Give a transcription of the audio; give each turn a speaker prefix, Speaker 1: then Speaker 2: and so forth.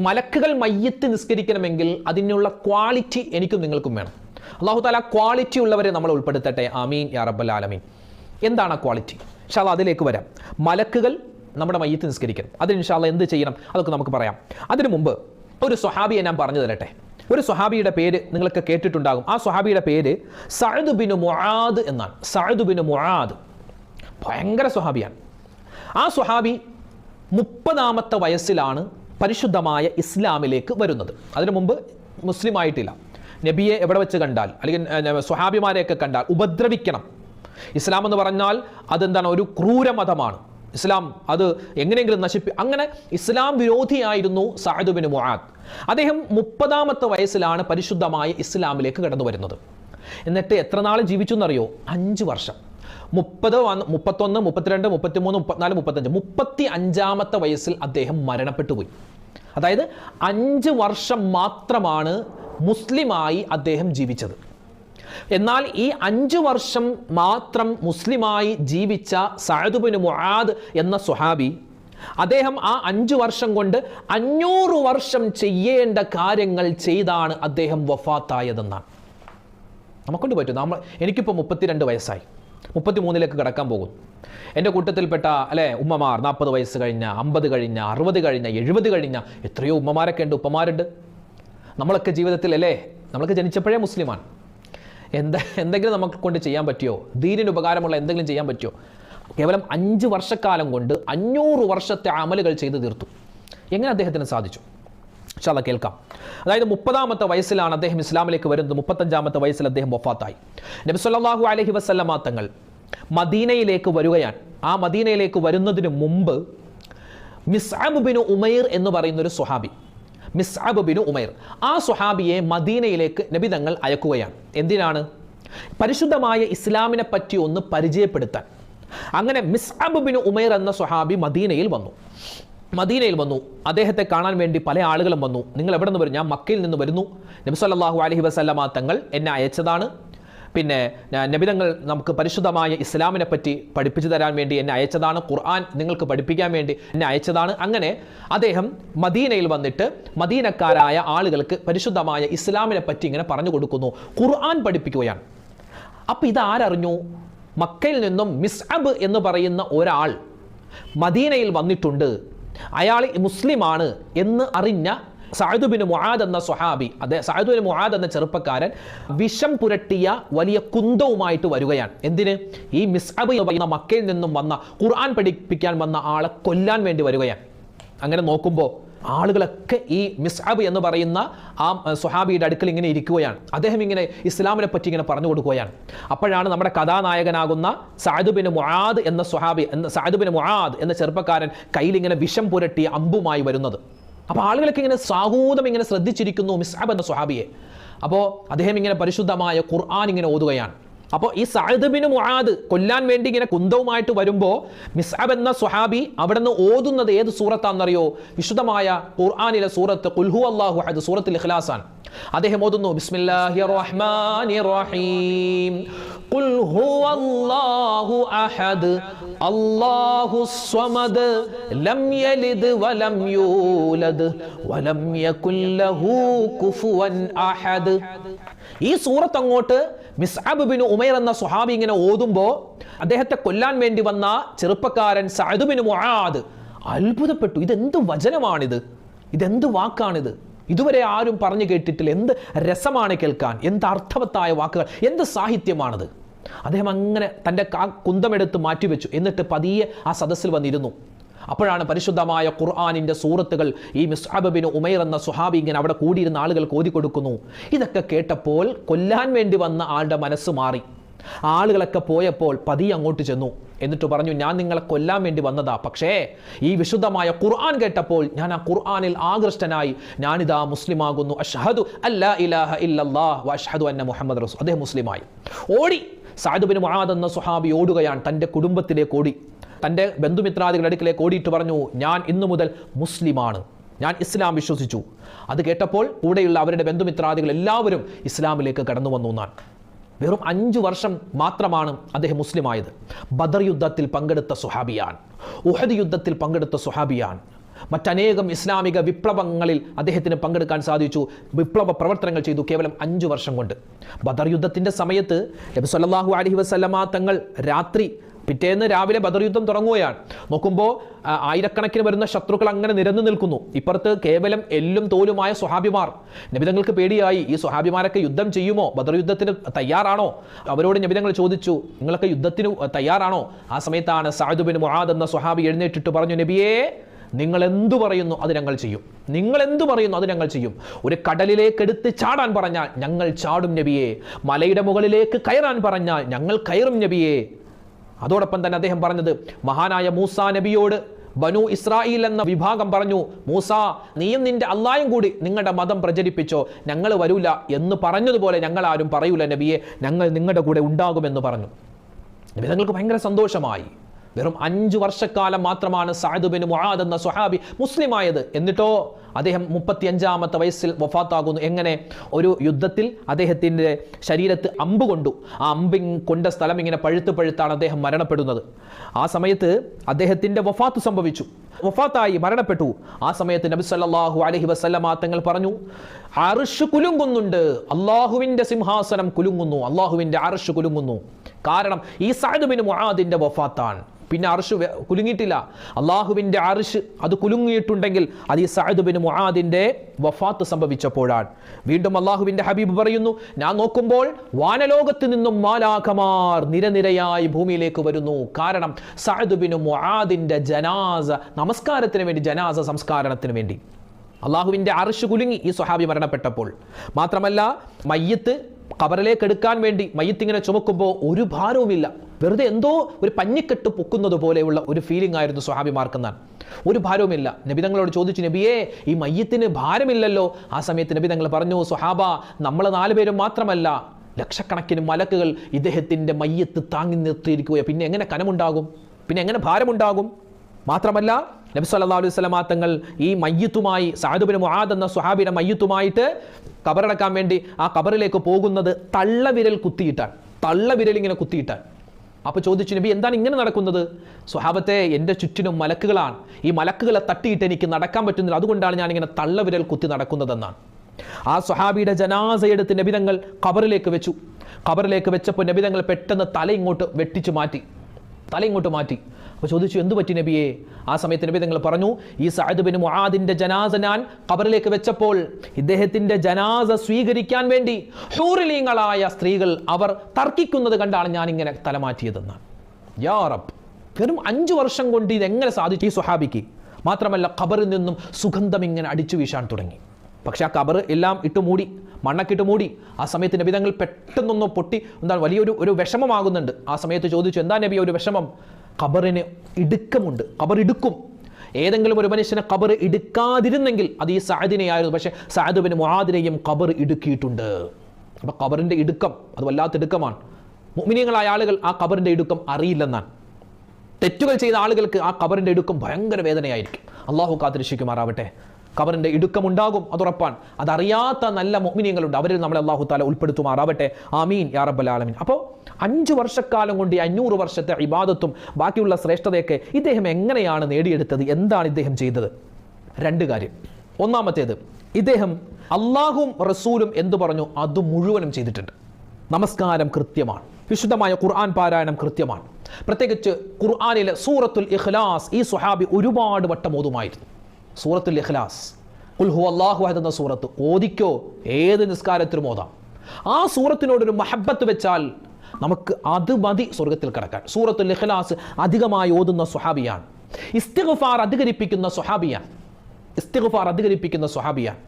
Speaker 1: മലക്കുകൾ മയ്യത്ത് നിസ്കരിക്കണമെങ്കിൽ അതിനുള്ള ക്വാളിറ്റി എനിക്കും നിങ്ങൾക്കും വേണം. അള്ളാഹു താല ക്വാളിറ്റി ഉള്ളവരെ നമ്മൾ ഉൾപ്പെടുത്തട്ടെ. ആമീൻ. യാ റബ്ബൽ ആലമീൻ. എന്താണ് ആ ക്വാളിറ്റി ഇൻഷാല്ല അതിലേക്ക് വരാം. മലക്കുകൾ നമ്മുടെ മയ്യത്ത് നിസ്കരിക്കണം. അതിന് ഇൻഷാല്ല എന്ത് ചെയ്യണം? അതൊക്കെ നമുക്ക് പറയാം. അതിനു മുമ്പ് ഒരു സ്വഹാബിയെ ഞാൻ പറഞ്ഞു തരട്ടെ. ഒരു സ്വഹാബിയുടെ പേര് നിങ്ങൾക്ക് കേട്ടിട്ടുണ്ടാകും. ആ സ്വഹാബിയുടെ പേര് സഅദ് ബിൻ മുആദ് എന്നാണ്. സഅദ് ബിൻ മുആദ് ഭയങ്കര സ്വഹാബിയാണ്. ആ സ്വഹാബി മുപ്പതാമത്തെ വയസ്സിലാണ് പരിശുദ്ധമായ ഇസ്ലാമിലേക്ക് വരുന്നത്. അതിനു മുമ്പ് മുസ്ലിം ആയിട്ടില്ല. നബിയെ എവിടെ വെച്ച് കണ്ടാൽ അല്ലെങ്കിൽ സ്വഹാബിമാരെയൊക്കെ കണ്ടാൽ ഉപദ്രവിക്കണം. ഇസ്ലാം എന്ന് പറഞ്ഞാൽ അതെന്താണ്? ഒരു ക്രൂരമതമാണ്. ഇസ്ലാം അത് എങ്ങനെയെങ്കിലും നശിപ്പി അങ്ങനെ ഇസ്ലാം വിരോധിയായിരുന്നു സാഹിദുബിന് മുഹാദ് അദ്ദേഹം മുപ്പതാമത്തെ വയസ്സിലാണ് പരിശുദ്ധമായ ഇസ്ലാമിലേക്ക് കടന്നു വരുന്നത്. എന്നിട്ട് എത്ര നാൾ ജീവിച്ചു എന്നറിയോ? അഞ്ച് വർഷം. മുപ്പത് വന്ന് മുപ്പത്തൊന്ന് മുപ്പത്തിരണ്ട് മുപ്പത്തിമൂന്ന് മുപ്പത്തിനാല് മുപ്പത്തഞ്ച്. മുപ്പത്തി അഞ്ചാമത്തെ വയസ്സിൽ അദ്ദേഹം മരണപ്പെട്ടു പോയി അതായത് അഞ്ച് വർഷം മാത്രമാണ് മുസ്ലിമായി അദ്ദേഹം ജീവിച്ചത്. എന്നാൽ ഈ അഞ്ച് വർഷം മാത്രം മുസ്ലിമായി ജീവിച്ച സഅദുബിന് മുആദ് എന്ന സുഹാബി അദ്ദേഹം ആ അഞ്ചു വർഷം കൊണ്ട് അഞ്ഞൂറ് വർഷം ചെയ്യേണ്ട കാര്യങ്ങൾ ചെയ്താണ് അദ്ദേഹം വഫാത്തായതെന്നാണ്. നമുക്കൊണ്ട് പറ്റും. നമ്മൾ എനിക്കിപ്പോൾ മുപ്പത്തിരണ്ട് വയസ്സായി. മുപ്പത്തി മൂന്നിലേക്ക് കിടക്കാൻ പോകും. എന്റെ കൂട്ടത്തിൽപ്പെട്ട അല്ലേ ഉമ്മമാർ നാൽപ്പത് വയസ്സ് കഴിഞ്ഞ അമ്പത് കഴിഞ്ഞ അറുപത് കഴിഞ്ഞ എഴുപത് കഴിഞ്ഞ എത്രയോ ഉമ്മമാരൊക്കെ ഉണ്ട് ഉപ്പമാരുണ്ട്. നമ്മളൊക്കെ ജീവിതത്തിൽ അല്ലേ നമ്മളൊക്കെ ജനിച്ചപ്പോഴേ മുസ്ലിമാണ്. എന്താ എന്തെങ്കിലും നമുക്ക് കൊണ്ട് ചെയ്യാൻ പറ്റിയോ? ദീനിന് ഉപകാരമുള്ള എന്തെങ്കിലും ചെയ്യാൻ പറ്റിയോ? കേവലം അഞ്ച് വർഷക്കാലം കൊണ്ട് അഞ്ഞൂറ് വർഷത്തെ അമലുകൾ ചെയ്തു തീർത്തു. എങ്ങനെ അദ്ദേഹത്തിന് സാധിച്ചു? ഇൻഷാല്ല കേൾക്കാം. അതായത് മുപ്പതാമത്തെ വയസ്സിലാണ് അദ്ദേഹം ഇസ്ലാമിലേക്ക് വരുന്നത്. മുപ്പത്തഞ്ചാമത്തെ വയസ്സിൽ അദ്ദേഹം വഫാത്തായി. നബി സല്ലല്ലാഹു അലൈഹി വസല്ലമ തങ്ങൾ മദീനയിലേക്ക് വരികയാണ്. ആ മദീനയിലേക്ക് വരുന്നതിന് മുമ്പ് മിസ്അബ് ബിൻ ഉമൈർ എന്ന് പറയുന്ന ഒരു സ്വഹാബി മിസ്അബ് ബിൻ ഉമൈർ ആ സുഹാബിയെ മദീനയിലേക്ക് നബി തങ്ങൾ അയക്കുകയാണ്. എന്തിനാണ്? പരിശുദ്ധമായ ഇസ്ലാമിനെ പറ്റി ഒന്ന് പരിചയപ്പെടുത്താൻ. അങ്ങനെ മിസ്അബ് ബിൻ ഉമൈർ എന്ന സുഹാബി മദീനയിൽ വന്നു. മദീനയിൽ വന്നു. അദ്ദേഹത്തെ കാണാൻ വേണ്ടി പല ആളുകളും വന്നു. നിങ്ങൾ എവിടെ നിന്ന് വരും? ഞാൻ മക്കയിൽ നിന്ന് വരുന്നു. നബി സല്ലല്ലാഹു അലൈഹി വസല്ലമ തങ്ങൾ എന്നെ അയച്ചതാണ്. പിന്നെ നബിതങ്ങൾ നമുക്ക് പരിശുദ്ധമായ ഇസ്ലാമിനെ പറ്റി പഠിപ്പിച്ചു തരാൻ വേണ്ടി എന്നെ അയച്ചതാണ്. ഖുർആൻ നിങ്ങൾക്ക് പഠിപ്പിക്കാൻ വേണ്ടി എന്നെ അയച്ചതാണ്. അങ്ങനെ അദ്ദേഹം മദീനയിൽ വന്നിട്ട് മദീനക്കാരായ ആളുകൾക്ക് പരിശുദ്ധമായ ഇസ്ലാമിനെ പറ്റി ഇങ്ങനെ പറഞ്ഞു കൊടുക്കുന്നു. ഖുർആൻ പഠിപ്പിക്കുകയാണ്. അപ്പം ഇതാരറിഞ്ഞു? മക്കയിൽ നിന്നും മിസ്അബ് എന്ന് പറയുന്ന ഒരാൾ മദീനയിൽ വന്നിട്ടുണ്ട്. അയാൾ മുസ്ലിമാണ് എന്ന് അറിഞ്ഞ സായുദുബിൻ മുഹാദ് എന്ന സ്വഹാബി അതെ സായുദുബിൻ മുഹാദ് എന്ന ചെറുപ്പക്കാരൻ വിഷം പുരട്ടിയ വലിയ കുന്തവുമായിട്ട് വരികയാണ്. എന്തിന്? ഈ മിസ്അബ് എന്ന മക്കയിൽ നിന്നും വന്ന ഖുർആൻ പഠിപ്പിക്കാൻ വന്ന ആളെ കൊല്ലാൻ വേണ്ടി വരികയാണ്. അങ്ങനെ നോക്കുമ്പോൾ ആളുകളൊക്കെ ഈ മിസ്അബ് എന്ന് പറയുന്ന ആ സുഹാബിയുടെ അടുക്കൽ ഇങ്ങനെ ഇരിക്കുകയാണ്. അദ്ദേഹം ഇങ്ങനെ ഇസ്ലാമിനെ പറ്റി ഇങ്ങനെ പറഞ്ഞു കൊടുക്കുകയാണ്. അപ്പോഴാണ് നമ്മുടെ കഥാനായകനാകുന്ന സാദുബിന് മുഹാദ് എന്ന സുഹാബി എന്ന സാദുബിന് മുഹാദ് എന്ന ചെറുപ്പക്കാരൻ കയ്യിലിങ്ങനെ വിഷം പുരട്ടി അമ്പുമായി വരുന്നത്. അപ്പോൾ ആളുകളൊക്കെ ഇങ്ങനെ സാഹൂതം ഇങ്ങനെ ശ്രദ്ധിച്ചിരിക്കുന്നു മിസ്അബ് എന്ന സുഹാബിയെ അപ്പോൾ അദ്ദേഹം ഇങ്ങനെ പരിശുദ്ധമായ ഖുർആൻ ഇങ്ങനെ ഓതുകയാണ്. അപ്പോൾ ഈ സഅദ് മുഹാദ് കൊല്ലാൻ വേണ്ടി ഇങ്ങനെ കുന്തവുമായിട്ട് വരുമ്പോൾ മിസ്അബ് എന്ന സുഹാബി അവിടെ നിന്ന് ഓതുന്നത് ഏത് സൂറത്താണെന്നറിയോ? വിശുദ്ധമായ ഖുർആാനിലെ സൂറത്ത് കുൽഹു അള്ളാഹു അത് സൂറത്തിൽ ഇഖ്ലാസാണ്. അദ്ദേഹം ഓതുന്നു ബിസ്മില്ലാഹി റഹ്മാനിർ റഹീം. ഖുൽ ഹുവല്ലാഹു അഹദ് الله الصمد ലം യലിദ് വലം യൂലദ് വലം يكن له കുഫുവൻ അഹദ്. ഈ സൂറത്ത് അങ്ങോട്ട് മിസ്അബ് ബിൻ ഉമൈർ എന്ന സ്വഹാബി ഇങ്ങനെ ഓതുമ്പോൾ അദ്ദേഹത്തെ കൊല്ലാൻ വേണ്ടി വന്ന ചെറുപ്പക്കാരൻ സഅദ് ബിൻ മുആദ് അത്ഭുതപ്പെട്ടു. ഇതെന്ത് വചനമാണിത്? ഇതെന്ത് വാക്കാണിത്? ഇതുവരെ ആരും പറഞ്ഞു കേട്ടിട്ടില്ല. എന്ത് രസമാണ് കേൾക്കാൻ? എന്ത് അർത്ഥവത്തായ വാക്കുകൾ? എന്ത് സാഹിത്യമാണത്? അദ്ദേഹം അങ്ങനെ തന്റെ ആ കുന്തമെടുത്ത് മാറ്റിവെച്ചു. എന്നിട്ട് പതിയെ ആ സദസ്സിൽ വന്നിരുന്നു. അപ്പോഴാണ് പരിശുദ്ധമായ ഖുർആാനിന്റെ സൂറത്തുകൾ ഈ മിസ്അബ് ബിൻ ഉമൈർ എന്ന സുഹാബി ഇങ്ങനെ അവിടെ കൂടിയിരുന്ന ആളുകൾക്ക് ഓതി കൊടുക്കുന്നു. ഇതൊക്കെ കേട്ടപ്പോൾ കൊല്ലാൻ വേണ്ടി വന്ന ആളുടെ മനസ്സ് മാറി. ആളുകളൊക്കെ പോയപ്പോൾ പതിയെ അങ്ങോട്ട് ചെന്നു. എന്നിട്ട് പറഞ്ഞു ഞാൻ നിങ്ങളെ കൊല്ലാൻ വേണ്ടി വന്നതാ. പക്ഷേ ഈ വിശുദ്ധമായ ഖുർആൻ കേട്ടപ്പോൾ ഞാൻ ആ ഖുർആനിൽ ആകൃഷ്ടനായി. ഞാനിതാ മുസ്ലിമാകുന്നു. അഷ്ഹദു അല്ലാ ഇലാഹ ഇല്ലല്ലാഹ് വ അഷ്ഹദു അന്ന മുഹമ്മദ് റസൂൽ അദ്ദേഹം മുസ്ലിമായി. ഓടി സാദുബിന് മുആദ് എന്ന സുഹാബി ഓടുകയാണ്. തന്റെ കുടുംബത്തിലേക്ക് ഓടി. തന്റെ ബന്ധുമിത്രാദികളുടെ അടുക്കിലേക്ക് ഓടിയിട്ട് പറഞ്ഞു ഞാൻ ഇന്നു മുതൽ മുസ്ലിമാണ്. ഞാൻ ഇസ്ലാം വിശ്വസിച്ചു. അത് കേട്ടപ്പോൾ കൂടെയുള്ള അവരുടെ ബന്ധുമിത്രാദികൾ എല്ലാവരും ഇസ്ലാമിലേക്ക് കടന്നു വന്നു എന്നാണ്. വെറും അഞ്ചു വർഷം മാത്രമാണ് അദ്ദേഹം മുസ്ലിമായത്. ബദർ യുദ്ധത്തിൽ പങ്കെടുത്ത സുഹാബിയാൻ ഉഹദ് യുദ്ധത്തിൽ പങ്കെടുത്ത സുഹാബിയാൻ മറ്റനേകം ഇസ്ലാമിക വിപ്ലവങ്ങളിൽ അദ്ദേഹത്തിന് പങ്കെടുക്കാൻ സാധിച്ചു. വിപ്ലവ പ്രവർത്തനങ്ങൾ ചെയ്തു കേവലം അഞ്ചു വർഷം കൊണ്ട്. ബദർ യുദ്ധത്തിന്റെ സമയത്ത് നബി സല്ലല്ലാഹു അലൈഹി വസല്ലമ തങ്ങൾ രാത്രി പിറ്റേന്ന് രാവിലെ ബദർ യുദ്ധം തുടങ്ങുകയാണ്. നോക്കുമ്പോൾ ആയിരക്കണക്കിന് വരുന്ന ശത്രുക്കൾ അങ്ങനെ നിരന്നു നിൽക്കുന്നു. ഇപ്പുറത്ത് കേവലം എല്ലും തോലുമായ സ്വഹാബിമാർ. നബിതങ്ങൾക്ക് പേടിയായി ഈ സ്വഹാബിമാരൊക്കെ യുദ്ധം ചെയ്യുമോ? ബദർ യുദ്ധത്തിന് തയ്യാറാണോ? അവരോട് നബിതങ്ങൾ ചോദിച്ചു നിങ്ങളൊക്കെ യുദ്ധത്തിന് തയ്യാറാണോ? ആ സമയത്താണ് സാഹിദുബിൻ മുഹാദ് എന്ന സ്വഹാബി എഴുന്നേറ്റിട്ട് പറഞ്ഞു നബിയേ നിങ്ങൾ എന്തു പറയുന്നു അത് ഞങ്ങൾ ചെയ്യും. നിങ്ങൾ എന്തു പറയുന്നു അത് ഞങ്ങൾ ചെയ്യും. ഒരു കടലിലേക്ക് എടുത്ത് ചാടാൻ പറഞ്ഞാൽ ഞങ്ങൾ ചാടും നബിയെ. മലയുടെ മുകളിലേക്ക് കയറാൻ പറഞ്ഞാൽ ഞങ്ങൾ കയറും നബിയെ. അതോടൊപ്പം തന്നെ അദ്ദേഹം പറഞ്ഞത് മഹാനായ മൂസ നബിയോട് ബനു ഇസ്രായേൽ എന്ന വിഭാഗം പറഞ്ഞു മൂസ നീയും നിന്റെ അള്ളായും കൂടി നിങ്ങളുടെ മതം പ്രചരിപ്പിച്ചോ ഞങ്ങൾ വരൂല എന്ന് പറഞ്ഞതുപോലെ ഞങ്ങൾ ആരും പറയൂല നബിയെ ഞങ്ങൾ നിങ്ങളുടെ കൂടെ ഉണ്ടാകുമെന്ന് പറഞ്ഞു. നബി തങ്ങൾക്ക് ഭയങ്കര സന്തോഷമായി. വെറും അഞ്ച് വർഷക്കാലം മാത്രമാണ് സാഹിദുബിൻ മുഹാദ് എന്ന സ്വഹാബി മുസ്ലിമായത്. എന്നിട്ടോ അദ്ദേഹം മുപ്പത്തി അഞ്ചാമത്തെ വയസ്സിൽ വഫാത്താകുന്നു. എങ്ങനെ? ഒരു യുദ്ധത്തിൽ അദ്ദേഹത്തിന്റെ ശരീരത്ത് അമ്പ് കൊണ്ടു. ആ അമ്പിൻ കൊണ്ട സ്ഥലം ഇങ്ങനെ പഴുത്ത് പഴുത്താണ് അദ്ദേഹം മരണപ്പെടുന്നത്. ആ സമയത്ത് അദ്ദേഹത്തിന്റെ വഫാത്ത് സംഭവിച്ചു. വഫാത്തായി മരണപ്പെട്ടു. ആ സമയത്ത് നബി സല്ലാഹു അലഹി വസല്ലമ തങ്ങൾ പറഞ്ഞു അറിഷ് കുലുങ്ങുന്നുണ്ട്. അള്ളാഹുവിന്റെ സിംഹാസനം കുലുങ്ങുന്നു. അള്ളാഹുവിന്റെ അറിഷ് കുലുങ്ങുന്നു. കാരണം ഈ സാഹിബിന് മുഹാദിന്റെ വഫാത്താണ്. പിന്നെ അറിഷ് കുലുങ്ങിയിട്ടില്ല. അള്ളാഹുവിന്റെ അറിഷ് അത് കുലുങ്ങിയിട്ടുണ്ടെങ്കിൽ അത് ഈ സഅദുബിന് മുഹാദിന്റെ വഫാത്ത് സംഭവിച്ചപ്പോഴാണ്. വീണ്ടും അള്ളാഹുവിന്റെ ഹബീബ് പറയുന്നു ഞാൻ നോക്കുമ്പോൾ വാനലോകത്ത് നിന്നും മാലാഖമാർ നിരനിരയായി ഭൂമിയിലേക്ക് വരുന്നു. കാരണം സഹദുബിന് മുഹാദിന്റെ ജനാസ നമസ്കാരത്തിന് വേണ്ടി ജനാസ സംസ്കാരണത്തിന് വേണ്ടി. അള്ളാഹുവിന്റെ അറിഷ് കുലുങ്ങി ഈ സ്വഹാബി മരണപ്പെട്ടപ്പോൾ. മാത്രമല്ല മയ്യത്ത് കബറിലേക്ക് എടുക്കാൻ വേണ്ടി മയ്യത്ത് ഇങ്ങനെ ചുമക്കുമ്പോൾ ഒരു ഭാരവുമില്ല. വെറുതെ എന്തോ ഒരു പഞ്ഞിക്കെട്ട് പൊക്കുന്നത് പോലെയുള്ള ഒരു ഫീലിംഗ് ആയിരുന്നു സ്വഹാബിമാർക്കെന്നാണ് ഒരു ഭാരവുമില്ല. നബി തങ്ങളോട് ചോദിച്ചു നബിയേ ഈ മയ്യത്തിന് ഭാരമില്ലല്ലോ. ആ സമയത്ത് നബി തങ്ങൾ പറഞ്ഞു സ്വഹാബ നമ്മൾ നാലുപേരും മാത്രമല്ല. ലക്ഷക്കണക്കിന് മലക്കുകൾ ഇദ്ദേഹത്തിന്റെ മയ്യത്ത് താങ്ങി നിർത്തിയിരിക്കുകയോ. പിന്നെ എങ്ങനെ കനമുണ്ടാകും? പിന്നെ എങ്ങനെ ഭാരമുണ്ടാകും? മാത്രമല്ല നബി സല്ലല്ലാഹു അലൈഹി വസല്ലമ തങ്ങൾ ഈ മയ്യത്തുമായി സാധുബിന് മുഹാദ് എന്ന സ്വഹാബിയുടെ മയ്യത്തുമായിട്ട് കബറടക്കാൻ വേണ്ടി ആ കബറിലേക്ക് പോകുന്നത് തള്ളവിരൽ കുത്തിയിട്ടാണ്. തള്ളവിരൽ ഇങ്ങനെ കുത്തിയിട്ടാണ്. അപ്പോൾ ചോദിച്ചു നബി എന്താണ് ഇങ്ങനെ നടക്കുന്നത്? സ്വഹാബത്തെ എന്റെ ചുറ്റിനും മലക്കുകളാണ്. ഈ മലക്കുകളെ തട്ടിയിട്ട് എനിക്ക് നടക്കാൻ പറ്റുന്നില്ല. അതുകൊണ്ടാണ് ഞാൻ ഇങ്ങനെ തള്ളവിരൽ കുത്തി നടക്കുന്നതെന്നാണ്. ആ സ്വഹാബിയുടെ ജനാസയെടുത്ത് നബിതങ്ങൾ കബറിലേക്ക് വെച്ചു. കബറിലേക്ക് വെച്ചപ്പോൾ നബിതങ്ങൾ പെട്ടെന്ന് തല ഇങ്ങോട്ട് വെട്ടിച്ചു മാറ്റി. തല ഇങ്ങോട്ട് മാറ്റി. അപ്പോൾ ചോദിച്ചു എന്തു പറ്റി നബിയെ? ആ സമയത്ത് നബി നിങ്ങൾ പറഞ്ഞു ഈ സഅദ് ബിൻ മുആദിന്റെ ജനാസ ഞാൻ ഖബറിലേക്ക് വെച്ചപ്പോൾ ഇദ്ദേഹത്തിന്റെ ജനാസ സ്വീകരിക്കാൻ വേണ്ടി ഹൂറിലീങ്ങളായ സ്ത്രീകൾ അവർ തർക്കിക്കുന്നത് കണ്ടാണ് ഞാൻ ഇങ്ങനെ തലമാറ്റിയതെന്ന് യാ റബ്ബ് വെറും അഞ്ചു വർഷം കൊണ്ട് ഇതെങ്ങനെ സാധിച്ചു ഈ സുഹാബിക്ക് മാത്രമല്ല ഖബറിൽ നിന്നും സുഗന്ധം ഇങ്ങനെ അടിച്ചു വീശാൻ തുടങ്ങി. പക്ഷെ ആ കബർ എല്ലാം ഇട്ട് മൂടി മണ്ണക്കിട്ട് മൂടി ആ സമയത്ത് നബി തങ്ങൾ പെട്ടെന്നൊന്ന് പൊട്ടി എന്താണ് വലിയൊരു ഒരു വിഷമമാകുന്നുണ്ട്. ആ സമയത്ത് ചോദിച്ചു എന്താ നബി ഒരു വിഷമം? ഖബറിന് ഇടുക്കമുണ്ട്. ഖബർ ഇടുക്കും ഏതെങ്കിലും ഒരു മനുഷ്യനെ ഖബർ ഇടുക്കാതിരുന്നെങ്കിൽ അത് ഈ സാദിനെയായിരുന്നു പക്ഷേ സാദുബിന് മുഹാദിനെയും ഖബർ ഇടുക്കിയിട്ടുണ്ട്. അപ്പം ഖബറിന്റെ ഇടുക്കം അത് വല്ലാത്ത ഇടുക്കമാണ്. മുമിനിയങ്ങളായ ആളുകൾ ആ ഖബറിന്റെ ഇടുക്കം അറിയില്ലെന്നാണ്. തെറ്റുകൾ ചെയ്ത ആളുകൾക്ക് ആ ഖബറിന്റെ ഇടുക്കം ഭയങ്കര വേദനയായിരിക്കും. അള്ളാഹു കാത്തിരക്ഷിക്കുമാറാവട്ടെ. കബറിന്റെ ഇടുക്കമുണ്ടാകും അതുറപ്പാണ്. അതറിയാത്ത നല്ല മോമിനിയങ്ങളുണ്ട് അവരിൽ നമ്മളെ അള്ളാഹു താല ഉൾപ്പെടുത്തുമാറാവട്ടെ. ആമീൻ യാ റബ്ബൽ ആലമീൻ. അപ്പോൾ അഞ്ച് വർഷക്കാലം കൊണ്ട് ഈ അഞ്ഞൂറ് വർഷത്തെ ഇബാദത്തും ബാക്കിയുള്ള ശ്രേഷ്ഠതയൊക്കെ ഇദ്ദേഹം എങ്ങനെയാണ് നേടിയെടുത്തത്? എന്താണ് ഇദ്ദേഹം ചെയ്തത്? രണ്ട് കാര്യം. ഒന്നാമത്തേത് ഇദ്ദേഹം അള്ളാഹും റസൂലും എന്തു പറഞ്ഞു? അത് മുഴുവനും ചെയ്തിട്ടുണ്ട്. നമസ്കാരം കൃത്യമാണ്. വിശുദ്ധമായ ഖുർആൻ പാരായണം കൃത്യമാണ്. പ്രത്യേകിച്ച് ഖുർആാനിലെ സൂറത്തുൽ ഇഖ്ലാസ് ഈ സുഹാബി ഒരുപാട് വട്ടം ഓതുമായിരുന്നു. സൂറത്തുൽ ഇഖ്ലാസ്. ഖുൽ ഹു അഹദ് എന്ന സൂറത്ത്. ഓദിക്കോ ഏത് നിസ്കാരത്തിലും ഓതാം. ആ സൂറത്തിനോടൊരു മഹബത്ത് വെച്ചാൽ നമുക്ക് അത് മതി സ്വർഗത്തിൽ കിടക്കാൻ. സൂറത്തുൽ ഇഖ്ലാസ് അധികമായി ഓതുന്ന സ്വഹാബിയാണ്. ഇസ്തിഗ്ഫാർ അധികരിപ്പിക്കുന്ന സ്വഹാബിയാണ്. ഇസ്തിഗ്ഫാർ അധികരിപ്പിക്കുന്ന സ്വഹാബിയാണ്.